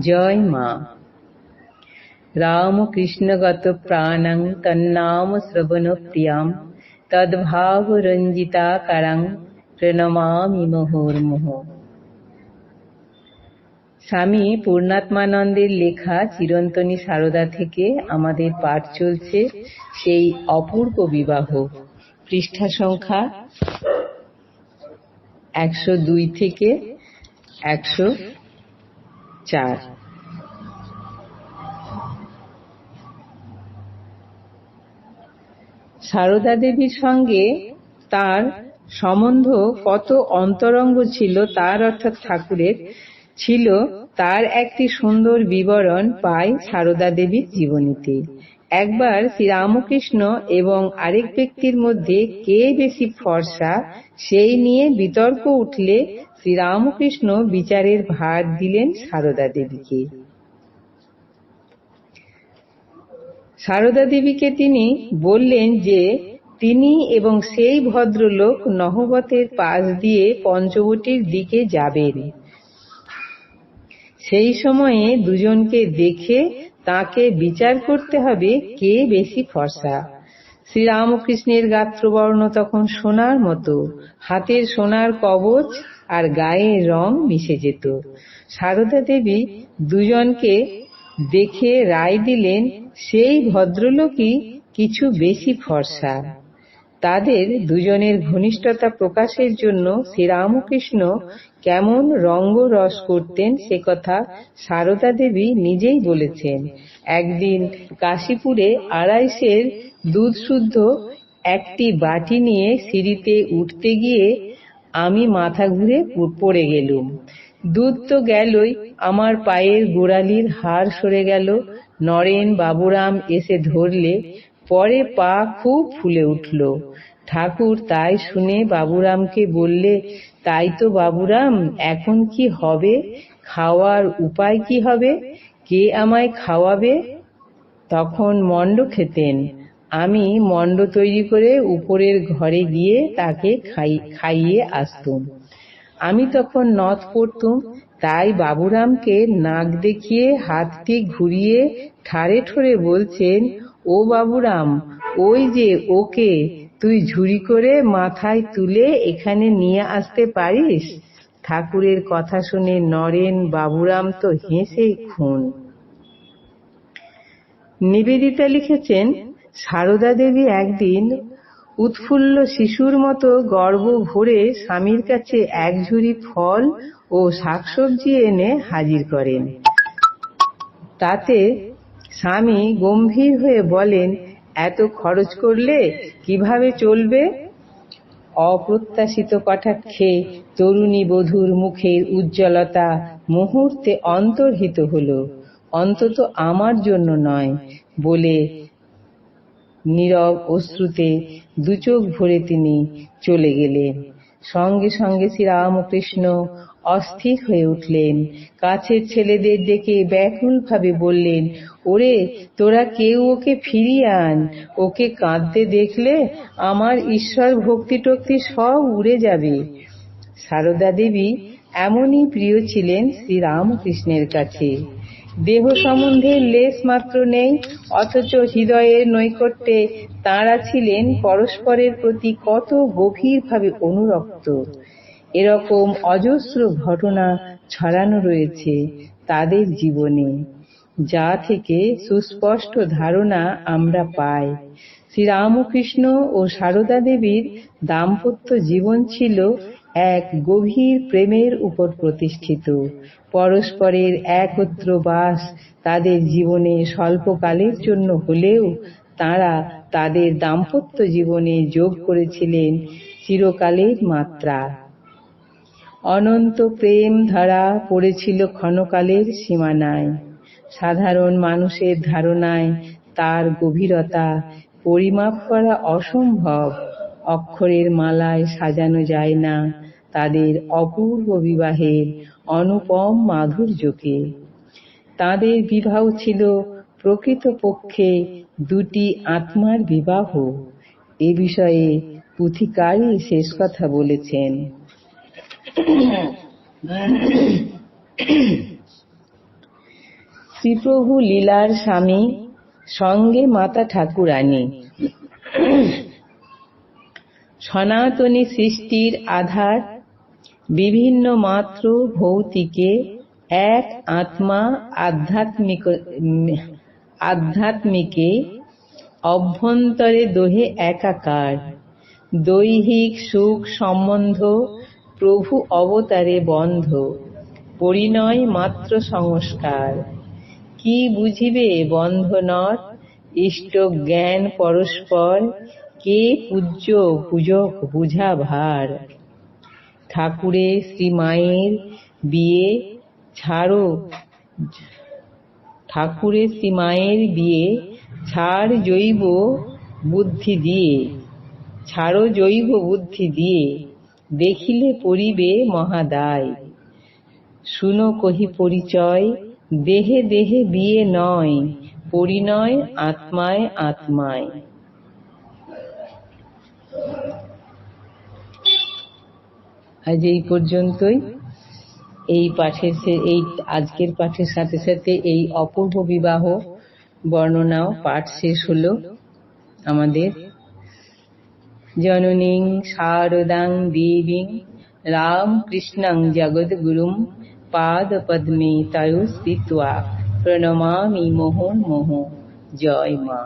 জয় মা। রামকৃষ্ণগত প্রাণং তন্নাম শ্রবণপ্রিয়াম তদ্ভাব রঞ্জিতাকারাং প্রণমামি মুহুর্মুহ। স্বামী পূর্ণাত্মানন্দের লেখা চিরন্তনী সারদা থেকে আমাদের পাঠ চলছে সেই অপূর্ব বিবাহ। পৃষ্ঠা সংখ্যা একশো দুই থেকে একশো চার। সারদা দেবীর সঙ্গে তার সম্বন্ধ কত অন্তরঙ্গ ছিল তার অর্থাৎ ঠাকুরের, ছিল তার একটি সুন্দর বিবরণ পাই সারদা দেবীর জীবনীতে। একবার শ্রীরামকৃষ্ণ এবং আরেক ব্যক্তির মধ্যে কে বেশি ফর্সা, সেই নিয়ে বিতর্ক উঠলে শ্রীরামকৃষ্ণ বিচারের ভার দিলেন সারদা দেবীকে। সারদা দেবীকে তিনি বললেন যে, তিনি এবং সেই ভদ্রলোক নহবতের পাশ দিয়ে পঞ্চবটির দিকে যাবেন। সেই সময়ে দুজনকে দেখে তাকে বিচার করতে হবে কে বেশি ফর্সা। শ্রীরামকৃষ্ণের গাত্রবর্ণ তখন সোনার মতো, হাতের সোনার কবচ আর গায়ে রং মিশে যেত। সারদা দেবী দুজনকে দেখে রায় দিলেন, সেই ভদ্রলোকই কিছু বেশি ফর্সা। তাদের দুজনের ঘনিষ্ঠতা প্রকাশের জন্য শ্রীরামকৃষ্ণ কেমন রঙ্গরস করতেন সে কথা সারদা দেবী নিজেই বলেছেন। একদিন কাশীপুরে আড়াইশের দুধ শুদ্ধ একটি বাটি নিয়ে সিঁড়িতে উঠতে গিয়ে আমি মাথা ঘুরে পড়ে গেলুম। দুধ তো গেলই, আমার পায়ের গোড়ালির হাড় সরে গেল। নরেন বাবুরাম এসে ধরলে, পরে পা খুব ফুলে উঠল। ঠাকুর তাই শুনে বাবুরামকে বললে, তাই তো বাবুরাম, এখন কি হবে? খাওয়ার উপায় কি হবে? কে আমায় খাওয়াবে? তখন মণ্ড খেতেন। আমি মণ্ড তৈরি করে উপরের ঘরে গিয়ে তাকে খাইয়ে আসতুম। আমি তখন নথ পড়তুম, তাই বাবুরামকে নাক দেখিয়ে, হাতটি ঘুরিয়ে ঠারে ঠোরে বলছেন, ও বাবুরাম, ওই যে ওকে তুই ঝুড়ি করে মাথায় তুলে এখানে নিয়ে আসতে পারিস? ঠাকুরের কথা শুনে নরেন বাবুরাম তো হেসে খুন। নিবেদিতা লিখেছেন সারদা দেবী একদিন উৎফুল্ল শিশুর মতো গর্ব ভরে স্বামীর কাছে এক ঝুড়ি ফল ও শাকসবজি এনে হাজির করেন। তাতে স্বামী গম্ভীর হয়ে বলেন, এত খরচ করলে কীভাবে চলবে? অপ্রত্যাশিত কটাক্ষে তরুণী বধূর মুখের উজ্জ্বলতা মুহূর্তে অন্তর্হিত হল। অন্তত আমার জন্য নয়, বলে নীরব অশ্রুতে দুচোখ ভরে তিনি চলে গেলেন। সঙ্গে সঙ্গে শ্রীরামকৃষ্ণ অস্থির হয়ে উঠলেন। কাছের ছেলেদের ডেকে ব্যাকুলভাবে বললেন, ওরে, তোরা কেউ ওকে ফিরিয়ে আন? ওকে কাঁদতে দেখলে আমার ঈশ্বর ভক্তি টক্তি সব উড়ে যাবে। সারদা দেবী এমনই প্রিয় ছিলেন শ্রীরামকৃষ্ণের কাছে। দেহ সম্বন্ধে লেশ মাত্র নেই, অথচ হৃদয়ের নৈকট্যে তাঁরা ছিলেন পরস্পরের প্রতি কত গভীরভাবে অনুরক্ত। এরকম অজস্র ঘটনা ছড়ানো রয়েছে তাদের জীবনে, যা থেকে সুস্পষ্ট ধারণা আমরা পাই। শ্রীরামকৃষ্ণ ও সারদা দেবীর দাম্পত্য জীবন ছিল এক গভীর প্রেমের উপর প্রতিষ্ঠিত। পরস্পরের একত্র বাস তাদের জীবনে স্বল্পকালের জন্য হলেও তারা তাদের দাম্পত্য জীবনে যোগ করেছিলেন চিরকালের মাত্রা। অনন্ত প্রেম ধারা পড়েছিল ক্ষণকালের সীমানায়। সাধারণ মানুষের ধারণায় তার গভীরতা পরিমাপ করা অসম্ভব। অক্ষরের মালায় সাজানো যায় না তাদের অপূর্ব বিবাহের অনুপম মাধুর্যকে। তাদের বিবাহ ছিল প্রকৃতপক্ষে দুটি আত্মার বিবাহ। এ বিষয়ে পুথিকারই শেষ কথা বলেছেন। শ্রীপ্রভু লীলার স্বামী সঙ্গে মাতা ঠাকুরানী। সনাতনী সৃষ্টির আধার বিভিন্ন মাত্র ভৌতিকে এক আত্মা আধ্যাত্মিক, আধ্যাত্মিকে অভ্যন্তরে দোহে একাকার। দৈহিক সুখ সম্বন্ধ প্রভু অবতারে বন্ধ। পরিণয় মাত্র সংস্কার। কি বুঝিবে, বন্ধনর? ইষ্ট, জ্ঞান, পরস্পর, কে পূজ্য পূজক বুঝা ভার? ঠাকুরে, শ্রীমায়ের বিয়ে, ছাড়ো। ঠাকুরে, শ্রীমায়ের বিয়ে, ছাড় জৈব বুদ্ধি দিয়ে। ছাড়ো জৈব বুদ্ধি দিয়ে, দেখিলে পরিবে মহাদায়। শুনো কহি পরিচয় দেহে দেহে বিয়ে নয়, পরিণয় আত্মায় আত্মায়। আজ এই পর্যন্তই। এই পাঠের এই আজকের পাঠের সাথে সাথে এই অপূর্ব বিবাহ বর্ণনাও পাঠ শেষ হলো আমাদের। জননীং শারদাং দেবীং রামকৃষ্ণং জগদ্গুরুম পাদপদ্মে তয়ো স্থিত্বা প্রণমামি মোহন মোহ জয় মা